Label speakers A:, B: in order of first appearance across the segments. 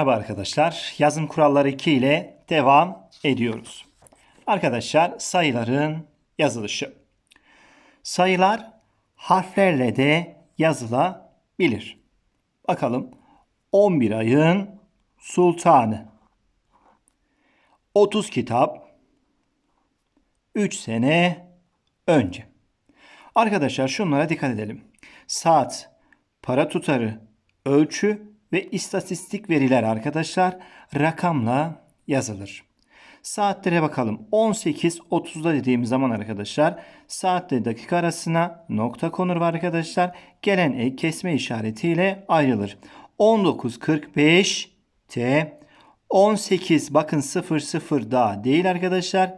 A: Merhaba arkadaşlar. Yazım kuralları 2 ile devam ediyoruz. Arkadaşlar sayıların yazılışı. Sayılar harflerle de yazılabilir. Bakalım 11 ayın sultanı. 30 kitap 3 sene önce. Arkadaşlar şunlara dikkat edelim. Saat, para tutarı, ölçü ve istatistik veriler arkadaşlar rakamla yazılır. Saatlere bakalım. 18.30'da dediğimiz zaman arkadaşlar saatle dakika arasına nokta konur var arkadaşlar. Gelen ek kesme işaretiyle ayrılır. 19.45 T 18 bakın 00 da değil arkadaşlar.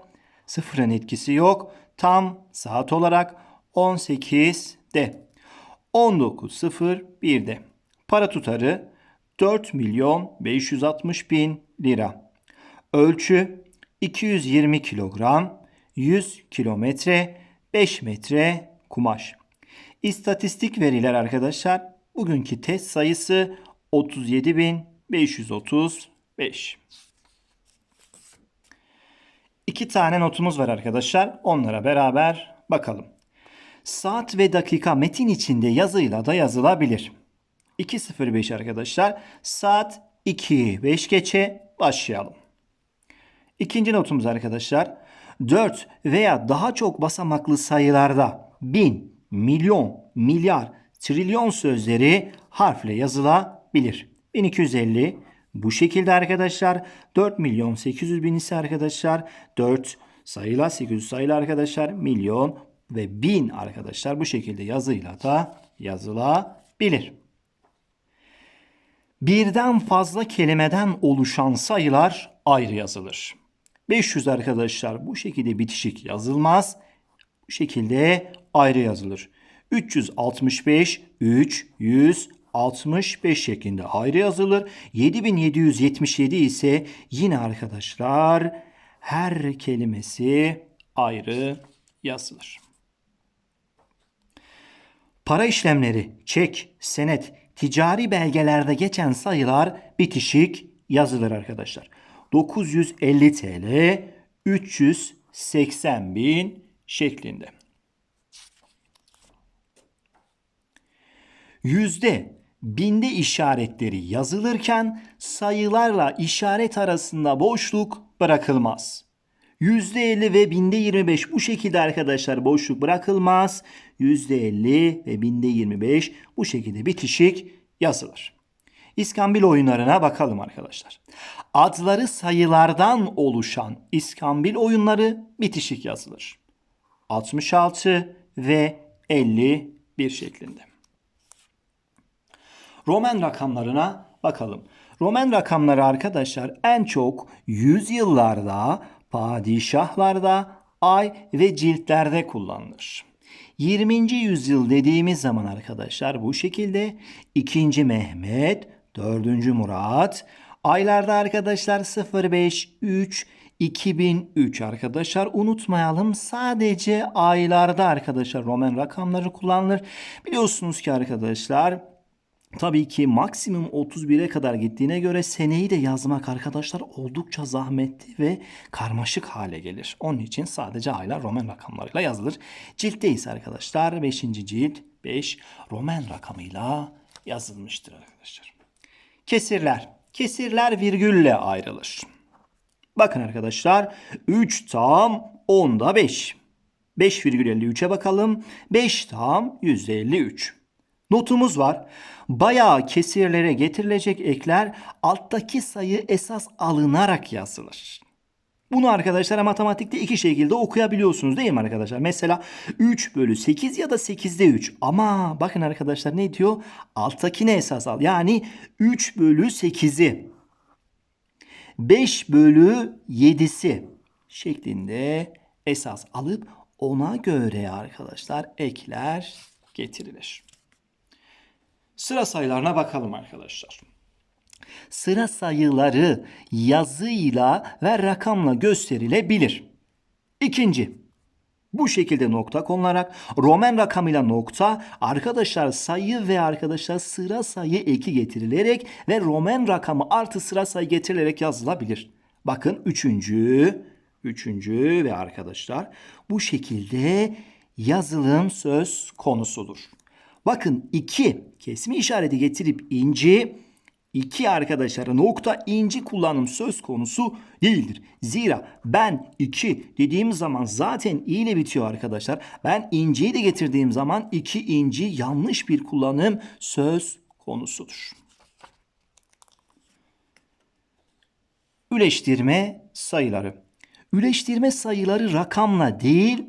A: Sıfırın etkisi yok. Tam saat olarak 18'de. 19.01'de. Para tutarı 4 milyon 560 bin lira. Ölçü 220 kilogram, 100 kilometre, 5 metre kumaş. İstatistik veriler arkadaşlar. Bugünkü test sayısı 37.535. İki tane notumuz var arkadaşlar. Onlara beraber bakalım. Saat ve dakika metin içinde yazıyla da yazılabilir. 2.05 arkadaşlar. Saat 2 5 geçe başlayalım. İkinci notumuz arkadaşlar. 4 veya daha çok basamaklı sayılarda bin, milyon, milyar, trilyon sözleri harfle yazılabilir. 1250 bu şekilde arkadaşlar 4 milyon 800 bin ise arkadaşlar 4 sayıyla 800 sayılı arkadaşlar milyon ve bin arkadaşlar bu şekilde yazıyla da yazılabilir. Birden fazla kelimeden oluşan sayılar ayrı yazılır. 500 arkadaşlar bu şekilde bitişik yazılmaz. Bu şekilde ayrı yazılır. 365, 365 şeklinde ayrı yazılır. 7777 ise yine arkadaşlar her kelimesi ayrı yazılır. Para işlemleri, çek, senet, ticari belgelerde geçen sayılar bitişik yazılır arkadaşlar. 950 TL 380 bin şeklinde. Yüzde, binde işaretleri yazılırken sayılarla işaret arasında boşluk bırakılmaz. %50 ve binde 25 bu şekilde arkadaşlar boşluk bırakılmaz. %50 ve binde 25 bu şekilde bitişik yazılır. İskambil oyunlarına bakalım arkadaşlar. Adları sayılardan oluşan İskambil oyunları bitişik yazılır. 66 ve 51 şeklinde. Roman rakamlarına bakalım. Roman rakamları arkadaşlar en çok yüzyıllarda, padişahlarda, ay ve ciltlerde kullanılır. 20. yüzyıl dediğimiz zaman arkadaşlar bu şekilde 2. Mehmet, 4. Murat, aylarda arkadaşlar 05, 3, 2003 arkadaşlar unutmayalım sadece aylarda arkadaşlar Roman rakamları kullanılır. Biliyorsunuz ki arkadaşlar Tabii ki maksimum 31'e kadar gittiğine göre seneyi de yazmak arkadaşlar oldukça zahmetli ve karmaşık hale gelir. Onun için sadece aylar Roman rakamlarıyla yazılır. Ciltteyiz arkadaşlar 5. cilt 5 Roman rakamıyla yazılmıştır arkadaşlar. Kesirler. Kesirler virgülle ayrılır. Bakın arkadaşlar 3 tam 10'da 5. 5,53'e bakalım. 5 tam %53. Notumuz var. Bayağı kesirlere getirilecek ekler alttaki sayı esas alınarak yazılır. Bunu arkadaşlar matematikte iki şekilde okuyabiliyorsunuz değil mi arkadaşlar? Mesela 3 bölü 8 ya da 8'de 3. Ama bakın arkadaşlar ne diyor? Alttakine esas al. Yani 3 bölü 8'i 5 bölü 7'si şeklinde esas alıp ona göre arkadaşlar ekler getirilir. Sıra sayılarına bakalım arkadaşlar. Sıra sayıları yazıyla ve rakamla gösterilebilir. İkinci, Bu şekilde nokta konularak Roman rakamıyla nokta arkadaşlar sayı ve arkadaşlar sıra sayı eki getirilerek ve Roman rakamı artı sıra sayı getirilerek yazılabilir. Bakın üçüncü, üçüncü ve arkadaşlar bu şekilde yazılım söz konusudur. Bakın iki kesme işareti getirip inci İki arkadaşlar nokta inci kullanım söz konusu değildir. Zira ben iki dediğim zaman zaten i ile bitiyor arkadaşlar. Ben inciyi de getirdiğim zaman iki inci yanlış bir kullanım söz konusudur. Üleştirme sayıları. Üleştirme sayıları rakamla değil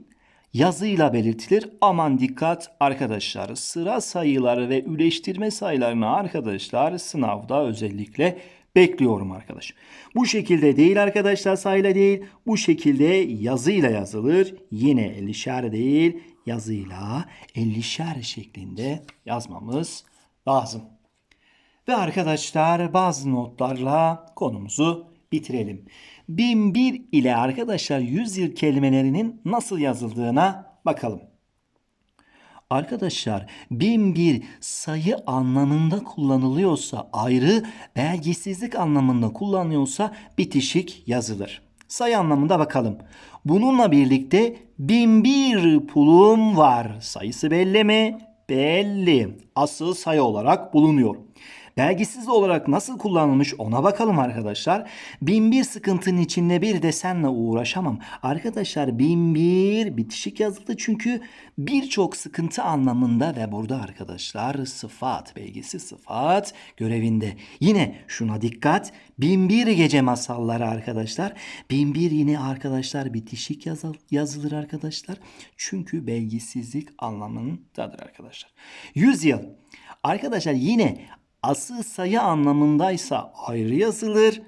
A: yazıyla belirtilir. Aman dikkat arkadaşlar. Sıra sayıları ve üleştirme sayılarını arkadaşlar sınavda özellikle bekliyorum arkadaş. Bu şekilde değil arkadaşlar sayıyla değil. Bu şekilde yazıyla yazılır. Yine 50'şer değil yazıyla 50'şer şeklinde yazmamız lazım. Ve arkadaşlar bazı notlarla konumuzu bitirelim. 1001 ile arkadaşlar 100 yıl kelimelerinin nasıl yazıldığına bakalım. Arkadaşlar 1001 sayı anlamında kullanılıyorsa ayrı, belgesizlik anlamında kullanılıyorsa bitişik yazılır. Sayı anlamında bakalım. Bununla birlikte 1001 pulum var. Sayısı belli mi? Belli. Asıl sayı olarak bulunuyor. Belgisiz olarak nasıl kullanılmış ona bakalım arkadaşlar. Bin bir sıkıntının içinde bir desenle uğraşamam. Arkadaşlar bin bir bitişik yazıldı çünkü birçok sıkıntı anlamında ve burada arkadaşlar sıfat, belgisi sıfat görevinde. Yine şuna dikkat. Bin bir gece masalları arkadaşlar. Bin bir yine arkadaşlar bitişik yazıl, yazılır arkadaşlar. Çünkü belgisizlik anlamındadır arkadaşlar. Yüz yıl. Arkadaşlar yine asıl sayı anlamındaysa ayrı yazılır.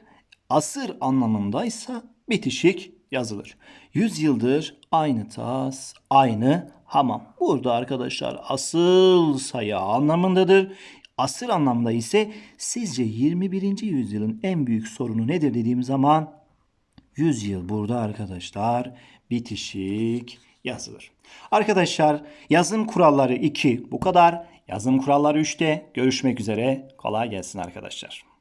A: Asır anlamındaysa bitişik yazılır. Yüz yıldır aynı tas, aynı hamam. Burada arkadaşlar asıl sayı anlamındadır. Asır anlamda ise sizce 21. yüzyılın en büyük sorunu nedir dediğim zaman 100 yıl burada arkadaşlar bitişik yazılır. Arkadaşlar yazım kuralları 2 bu kadar. Yazım kuralları 3'te görüşmek üzere. Kolay gelsin arkadaşlar.